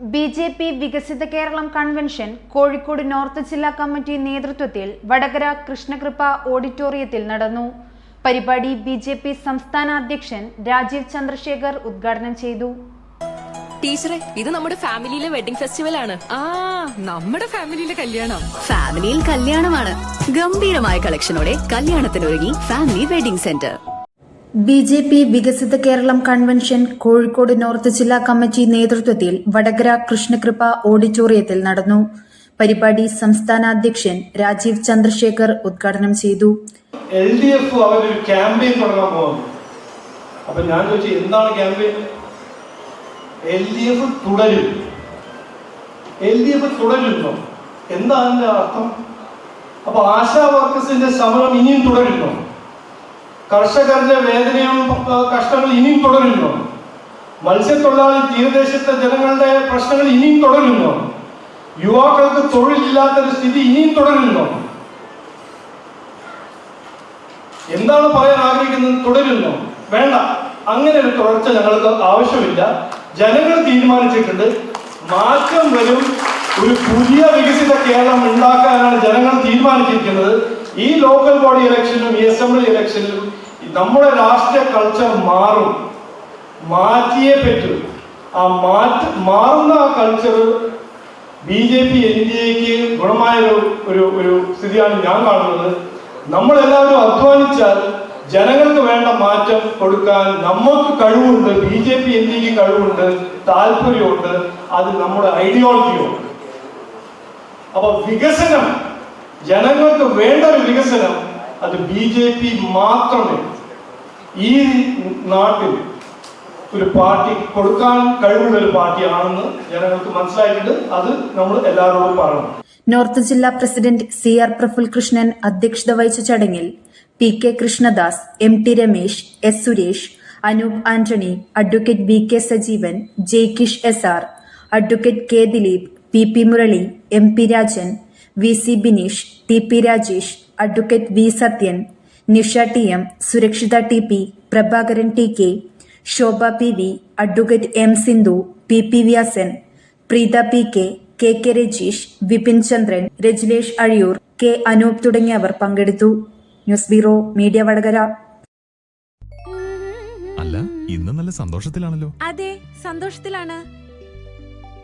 B J P വികസിത Keralam convention Kozhikode north ജില്ലാ committee നേതൃത്വത്തിൽ വടകര കൃഷ്ണകൃപ ഓഡിറ്റോറിയത്തിൽ നടന്നു. പരിപാടി ബി ജെ പി സംസ്ഥാന അധ്യക്ഷൻ രാജീവ് ചന്ദ്രശേഖർ ഉദ്ഘാടനം ചെയ്തു. ടീച്ചറെ ഇത് നമ്മുടെ ഫാമിലിയിലെ വെഡിംഗ് ഫെസ്റ്റിവൽ ആണ് ആ നമ്മുടെ ഫാമിലിയിലെ കല്യാണം. ഫാമിലിയിൽ കല്യാണമാണ്. ഗംഭീരമായ കളക്ഷനോടെ കല്യാണത്തിനൊരുങ്ങി family wedding centre. B J P വികസിത കേരളം കൺവെൻഷൻ കോഴിക്കോട് നോർത്ത് ജില്ലാ കമ്മിറ്റി നേതൃത്വത്തിൽ വടകര കൃഷ്ണകൃപ ഓഡിറ്റോറിയത്തിൽ നടന്നു. പരിപാടി സംസ്ഥാന അധ്യക്ഷൻ രാജീവ് ചന്ദ്രശേഖർ ഉദ്ഘാടനം ചെയ്തു. എൽ ഡി എഫ് അവരൊരു ക്യാമ്പയിൻ തുടങ്ങാൻ പോകുന്നു. അപ്പൊ ഞാൻ ചോദിച്ചു എന്താണ് ക്യാമ്പയിൻ? എൽ ഡി എഫ് തുടരും. എൽ ഡി എഫ് തുടരുന്നു. എന്താ അതിന്റെ അർത്ഥം? അപ്പൊ ആശാ വർക്കേഴ്സിന്റെ സമരം ഇനിയും തുടരുന്നു. കർഷകരുടെ വേദനയും കഷ്ടങ്ങൾ ഇനിയും തുടരുന്നു. മത്സ്യത്തൊഴിലാളി തീരദേശത്തെ ജനങ്ങളുടെ പ്രശ്നങ്ങൾ ഇനിയും തുടരുന്നു. യുവാക്കൾക്ക് തൊഴിലില്ലാത്തൊരു സ്ഥിതി ഇനിയും തുടരുന്നു. എന്താണ് പറയാൻ ആഗ്രഹിക്കുന്നത്? തുടരുന്നു. വേണ്ട. അങ്ങനെ ഒരു തുടർച്ച ഞങ്ങൾക്ക് ആവശ്യമില്ല. ജനങ്ങൾ തീരുമാനിച്ചിട്ടുണ്ട്. മാറ്റം വരും. ഒരു പുതിയ വികസിത കേരളം ഉണ്ടാക്കാനാണ് ജനങ്ങൾ തീരുമാനിച്ചിരിക്കുന്നത്. ഈ ലോക്കൽ ബോഡി ഇലക്ഷനിലും ഈ അസംബ്ലി ഇലക്ഷനിലും നമ്മുടെ രാഷ്ട്രീയ കൾച്ചർ മാറും. മാറ്റിയേ പറ്റൂ. ആ മാറ്റ മാറുന്ന ആ culture B J P N D എക്ക് ഗുണമായ ഒരു ഒരു സ്ഥിതിയാണ് ഞാൻ കാണുന്നത്. നമ്മളെല്ലാവരും അധ്വാനിച്ചാൽ ജനങ്ങൾക്ക് വേണ്ട മാറ്റം കൊടുക്കാൻ നമുക്ക് കഴിവുണ്ട് ബി ജെ പി എൻ ഡിക്ക് കഴിവുണ്ട് താല്പര്യമുണ്ട്. അത് നമ്മുടെ ഐഡിയോളജിയുണ്ട് അപ്പൊ വികസനം ജനങ്ങൾക്ക് വേണ്ട ഒരു വികസനം അത് ബി ജെ പി മാത്രമേ ഈ നാട്ടിൽ ഒരു പാർട്ടി കൊടുക്കാൻ കഴിവുള്ള ഒരു പാർട്ടിയാണെന്ന് ജനങ്ങൾക്ക് മനസ്സിലായിട്ടുണ്ട്. അത് നമ്മൾ എല്ലാവരോടും പറയണം. നോർത്ത് ജില്ലാ president C R Praful Krishnan അധ്യക്ഷത വഹിച്ച ചടങ്ങിൽ P K Krishnadas M T Ramesh S Suresh Anoop Antony advocate V K Sajeevan Jaikish S R advocate K Dileep P P Murali M P Rajan V C Bineesh T P Rajesh advocate V Sathyan Nisha T M Surakshitha T P Prabhakaran T K Shobha P V advocate M Sindhu P P Vyasan Preetha P K K K Rajeesh Vipin Chandran Rajilesh Azhiyur K Anoop തുടങ്ങിയവർ പങ്കെടുത്തു. News bureau media Vadakara. അല്ല ഇന്ന് നല്ല സന്തോഷത്തിലാണല്ലോ. അതെ സന്തോഷത്തിലാണ്.